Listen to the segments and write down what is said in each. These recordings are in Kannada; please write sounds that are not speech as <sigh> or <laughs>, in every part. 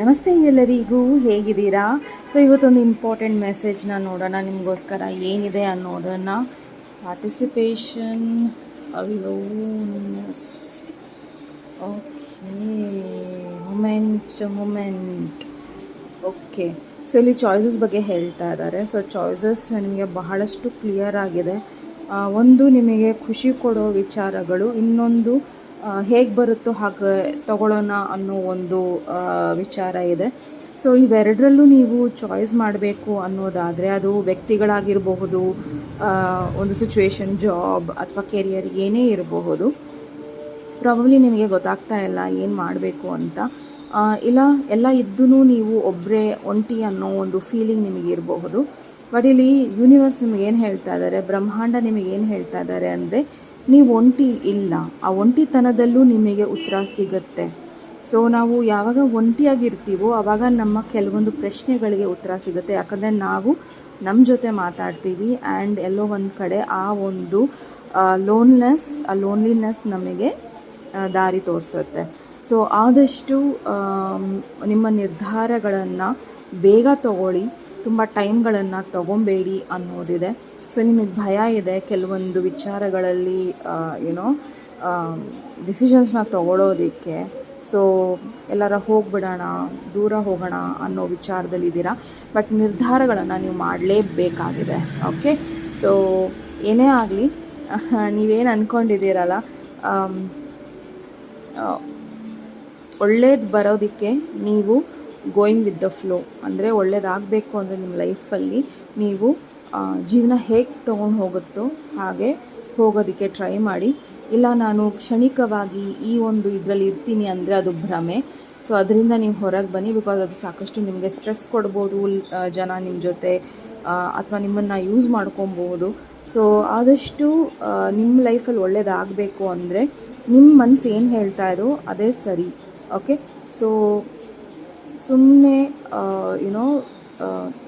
ನಮಸ್ತೆ ಎಲ್ಲರಿಗೂ ಹೇಗಿದ್ದೀರಾ? ಸೊ ಇವತ್ತೊಂದು ಇಂಪಾರ್ಟೆಂಟ್ ಮೆಸೇಜ್ನ ನೋಡೋಣ. ನಿಮಗೋಸ್ಕರ ಏನಿದೆ ಅನ್ನೋದನ್ನು. Participation allowance okay moment moment okay so ಇಲ್ಲಿ ಚಾಯ್ಸಸ್ ಬಗ್ಗೆ ಹೇಳ್ತಾ ಇದ್ದಾರೆ. ಸೊ ಚಾಯ್ಸಸ್ ನಿಮಗೆ ಬಹಳಷ್ಟು ಕ್ಲಿಯರ್ ಆಗಿದೆ. ಒಂದು ನಿಮಗೆ ಖುಷಿ ಕೊಡೋ ವಿಚಾರಗಳು, ಇನ್ನೊಂದು ಹೇಗೆ ಬರುತ್ತೋ ಹಾಗೆ ತಗೊಳ್ಳೋಣ ಅನ್ನೋ ಒಂದು ವಿಚಾರ ಇದೆ. ಸೊ ಇವೆರಡರಲ್ಲೂ ನೀವು ಚಾಯ್ಸ್ ಮಾಡಬೇಕು ಅನ್ನೋದಾದರೆ ಅದು ವ್ಯಕ್ತಿಗಳಾಗಿರಬಹುದು ಒಂದು ಸಿಚುವೇಶನ್ ಜಾಬ್ ಅಥವಾ ಕೆರಿಯರ್ ಏನೇ ಇರಬಹುದು. ಪ್ರಾಬಬ್ಲಿ ನಿಮಗೆ ಗೊತ್ತಾಗ್ತಾ ಇಲ್ಲ ಏನು ಮಾಡಬೇಕು ಅಂತ. ಇಲ್ಲ, ಎಲ್ಲ ಇದ್ದೂ ನೀವು ಒಬ್ಬರೇ ಒಂಟಿ ಅನ್ನೋ ಒಂದು ಫೀಲಿಂಗ್ ನಿಮಗೆ ಇರಬಹುದು. ಬಟ್ ಇಲ್ಲಿ ಯೂನಿವರ್ಸ್ ನಿಮಗೇನು ಹೇಳ್ತಾ ಇದ್ದಾರೆ ಬ್ರಹ್ಮಾಂಡ ನಿಮಗೆ ಏನು ಹೇಳ್ತಾ ಇದ್ದಾರೆ ಅಂದರೆ ನೀವು ಒಂಟಿ ಇಲ್ಲ. ಆ ಒಂಟಿತನದಲ್ಲೂ ನಿಮಗೆ ಉತ್ತರ ಸಿಗುತ್ತೆ. ಸೊ ನಾವು ಯಾವಾಗ ಒಂಟಿಯಾಗಿರ್ತೀವೋ ಆವಾಗ ನಮ್ಮ ಕೆಲವೊಂದು ಪ್ರಶ್ನೆಗಳಿಗೆ ಉತ್ತರ ಸಿಗುತ್ತೆ. ಯಾಕಂದರೆ ನಾವು ನಮ್ಮ ಜೊತೆ ಮಾತಾಡ್ತೀವಿ ಆ್ಯಂಡ್ ಎಲ್ಲೋ ಒಂದು ಕಡೆ ಆ ಒಂದು ಲೋನ್ನೆಸ್ ಆ ಲೋನ್ಲಿನೆಸ್ ನಮಗೆ ದಾರಿ ತೋರಿಸುತ್ತೆ. ಸೊ ಆದಷ್ಟು ನಿಮ್ಮ ನಿರ್ಧಾರಗಳನ್ನು ಬೇಗ ತಗೊಳ್ಳಿ. ತುಂಬ ಟೈಮ್ಗಳನ್ನು ತಗೊಬೇಡಿ ಅನ್ನೋದಿದೆ. ಸೊ ನಿಮಗೆ ಭಯ ಇದೆ ಕೆಲವೊಂದು ವಿಚಾರಗಳಲ್ಲಿ ಏನೋ ಡಿಸಿಷನ್ಸ್ನ ತಗೊಳ್ಳೋದಕ್ಕೆ ಸೊ ಎಲ್ಲರ ಹೋಗ್ಬಿಡೋಣ, ದೂರ ಹೋಗೋಣ ಅನ್ನೋ ವಿಚಾರದಲ್ಲಿದ್ದೀರಾ ಬಟ್ ನಿರ್ಧಾರಗಳನ್ನು ನೀವು ಮಾಡಲೇಬೇಕಾಗಿದೆ ಓಕೆ ಸೊ ಏನೇ ಆಗಲಿ, <laughs> ನೀವೇನು ಅಂದ್ಕೊಂಡಿದ್ದೀರಲ್ಲ ಒಳ್ಳೇದು ಬರೋದಕ್ಕೆ ನೀವು ಗೋಯಿಂಗ್ ವಿತ್ ದ ಫ್ಲೋ ಅಂದರೆ ಒಳ್ಳೇದಾಗಬೇಕು ಅಂದರೆ ನಿಮ್ಮ ಲೈಫಲ್ಲಿ ನೀವು ಜೀವನ ಹೇಗೆ ತೊಗೊಂಡು ಹೋಗುತ್ತೋ ಹಾಗೆ ಹೋಗೋದಕ್ಕೆ ಟ್ರೈ ಮಾಡಿ. ಇಲ್ಲ, ನಾನು ಕ್ಷಣಿಕವಾಗಿ ಈ ಒಂದು ಇದರಲ್ಲಿ ಇರ್ತೀನಿ ಅಂದರೆ ಅದು ಭ್ರಮೆ. ಸೊ ಅದರಿಂದ ನೀವು ಹೊರಗೆ ಬನ್ನಿ ಬಿಕಾಸ್ ಅದು ಸಾಕಷ್ಟು ನಿಮಗೆ ಸ್ಟ್ರೆಸ್ ಕೊಡ್ಬೋದು ಜನ ನಿಮ್ಮ ಜೊತೆ ಅಥವಾ ನಿಮ್ಮನ್ನು ಯೂಸ್ ಮಾಡ್ಕೊಬೋದು. ಸೊ ಆದಷ್ಟು ನಿಮ್ಮ ಲೈಫಲ್ಲಿ ಒಳ್ಳೇದಾಗಬೇಕು ಅಂದರೆ ನಿಮ್ಮ ಮನಸ್ಸು ಏನು ಹೇಳ್ತಾ ಇದೋ ಅದೇ ಸರಿ. ಓಕೆ ಸೊ ಸುಮ್ಮನೆ ಯುನೋ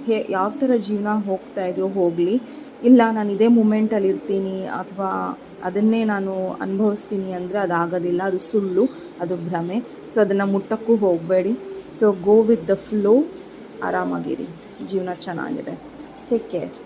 ಹೇ, ಯಾವ ಥರ ಜೀವನ ಹೋಗ್ತಾ ಇದೆಯೋ ಹೋಗಲಿ. ಇಲ್ಲ, ನಾನು ಇದೇ ಮೂಮೆಂಟಲ್ಲಿ ಇರ್ತೀನಿ ಅಥವಾ ಅದನ್ನೇ ನಾನು ಅನುಭವಿಸ್ತೀನಿ ಅಂದರೆ ಅದಾಗೋದಿಲ್ಲ ಅದು ಸುಳ್ಳು, ಅದು ಭ್ರಮೆ. ಸೊ ಅದನ್ನು ಮುಟ್ಟಕ್ಕೂ ಹೋಗಬೇಡಿ. So go with the flow ಆರಾಮಾಗಿರಿ. ಜೀವನ ಚೆನ್ನಾಗಿದೆ. Take care